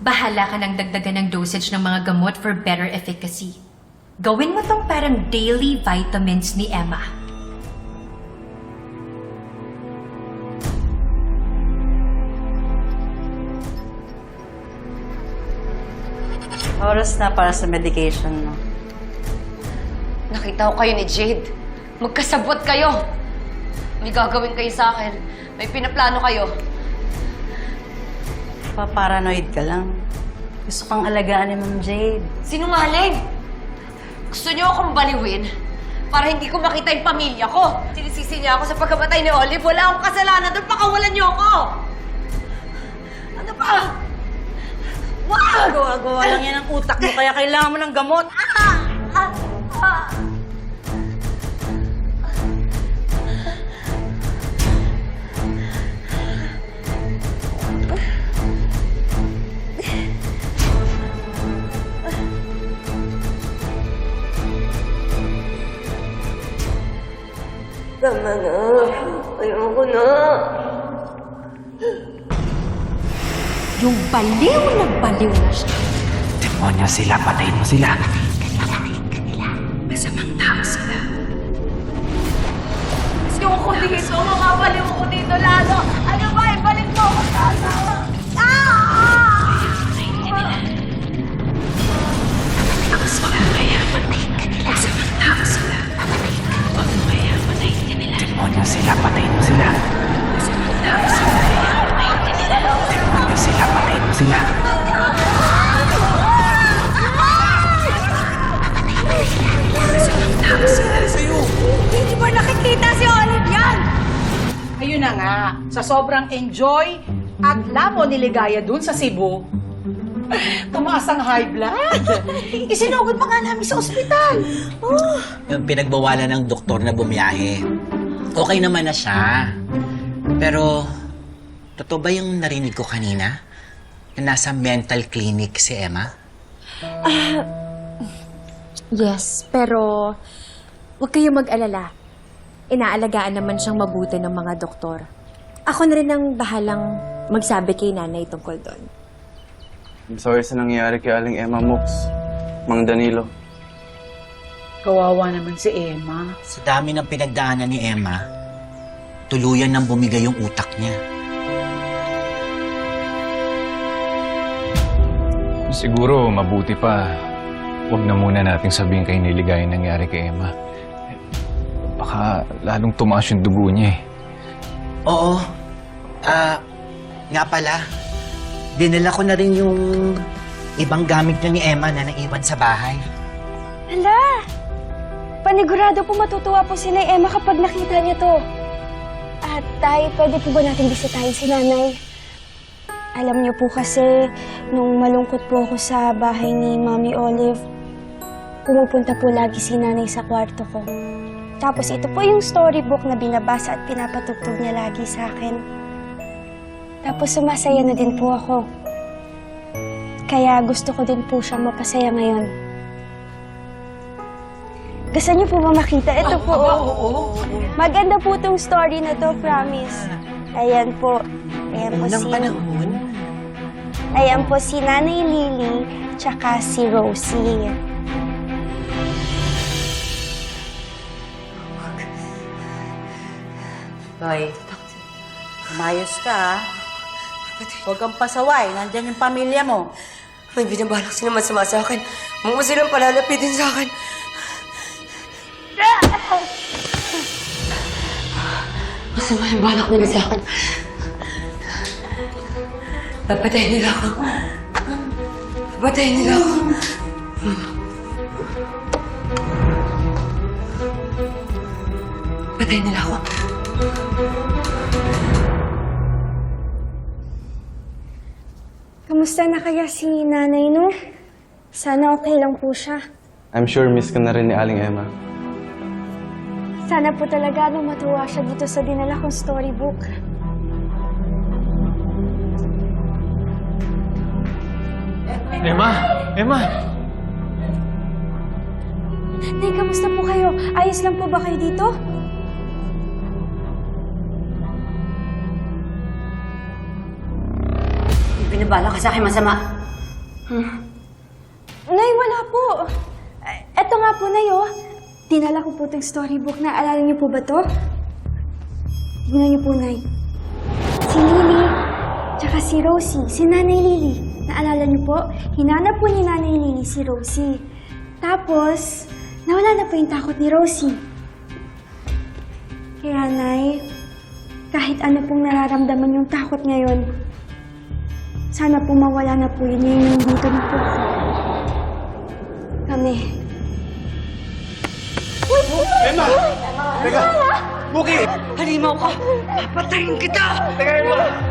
Bahala ka ng dagdagan ng dosage ng mga gamot for better efficacy. Gawin mo tong parang daily vitamins ni Emma. Oras na para sa medication mo. Nakita ko kayo ni Jade. Magkasabot kayo. May gagawin kayo sa akin. May pinaplano kayo. Paparanoid ka lang. Gusto kang alagaan ni Ma'am Jade. Sinungaling! Gusto niyo akong baliwin para hindi ko makita yung pamilya ko. Sinisisi niya ako sa pagkamatay ni Olive. Wala akong kasalanan doon. Pakawalan niyo ako! Ano ba? Wag! Gawa-gawa lang yan ang utak mo, kaya kailangan mo ng gamot. Tama na. Ayoko na. Yung baliw na baliw na siya. Demonyo sila, patayin mo sila. Masamang tao sila. Ayoko dito. Makabaliw ko dito lalo. Ano ba? Ibalik mo ako sa asawa. Demonyo sila, patayin mo sila. Demonyo sila, patayin mo sila. Hindi ba nakikita si Olive yan? Ayun na nga, sa sobrang enjoy at lamo ni Ligaya dun sa Cebu, tumaas ang high blood. Isinugod pa nga namin sa ospital. Oh. yung pinagbawalan ng doktor na bumiyahe. Okay naman na siya. Pero, totoo ba yung narinig ko kanina? Na nasa mental clinic si Emma? Yes, pero huwag kayong mag-alala. Inaalagaan naman siyang mabuti ng mga doktor. Ako na rin ang bahalang magsabi kay nanay tungkol doon. I'm sorry sa nangyayari kay Aling Emma Mooks. Mang Danilo. Kawawa naman si Emma. Sa dami ng pinagdaanan ni Emma, tuluyan nang bumigay yung utak niya. Siguro mabuti pa, huwag na muna nating sabihin kay Niligay yung nangyari kay Emma. Baka lalong tumaas yung dugo niya eh. Oo. Ah, nga pala, dinala ko na rin yung ibang gamit niya ni Emma na naiwan sa bahay. Hala! Panigurado po matutuwa po si Nay Emma kapag nakita niya to. At tay, pwede po ba natin bisitahin si nanay? Alam niyo po kasi, nung malungkot po ako sa bahay ni Mami Olive, pumupunta po lagi si nanay sa kwarto ko. Tapos ito po yung storybook na binabasa at pinapatugtog niya lagi sa akin. Tapos sumasaya na din po ako. Kaya gusto ko din po siya mapasaya ngayon. Gusto niyo po ba makita? Ito po. oh. Maganda po tong story na to, promise. Ayan po. Ayan po si... panahon, Ayan po si Nanay Lily, tsaka si Rosie. Hoy, umayos ka ha. Huwag kang pasaway. Nandyan yung pamilya mo. May binabalak sila masama sa akin. Huwag mo silang palalapitin sa akin. Masama yung balak nila sa akin. Papatayin nila ako. Papatayin nila ako. Papatayin nila ako. Kamusta na kaya si Nanay, no? Sana okay lang po siya. I'm sure miss ka na rin ni Aling Emma. Sana po talaga no, matuwa siya dito sa dinala kong storybook. Emma! Emma! Nay, kamusta po kayo? Ayos lang po ba kayo dito? May binabalak ka sa akin masama. Nay, wala po. Eh, Eto nga po, Nay, oh. Dinala ko po itong storybook na alala niyo po ba to? Tingnan niyo po, Nay. Si Lily, tsaka si Rosie, si Nanay Lily. Naalala niyo po? Hinanap po ni Nanay Lily si Rosie. Tapos, nawala na po yung takot ni Rosie. Kaya, Nay, kahit ano pong nararamdaman yung takot ngayon, sana po mawala na po yun yung nandito na po ako. Teka! Buki! Halimaw ka! Papatayin kita! Teka, Emma!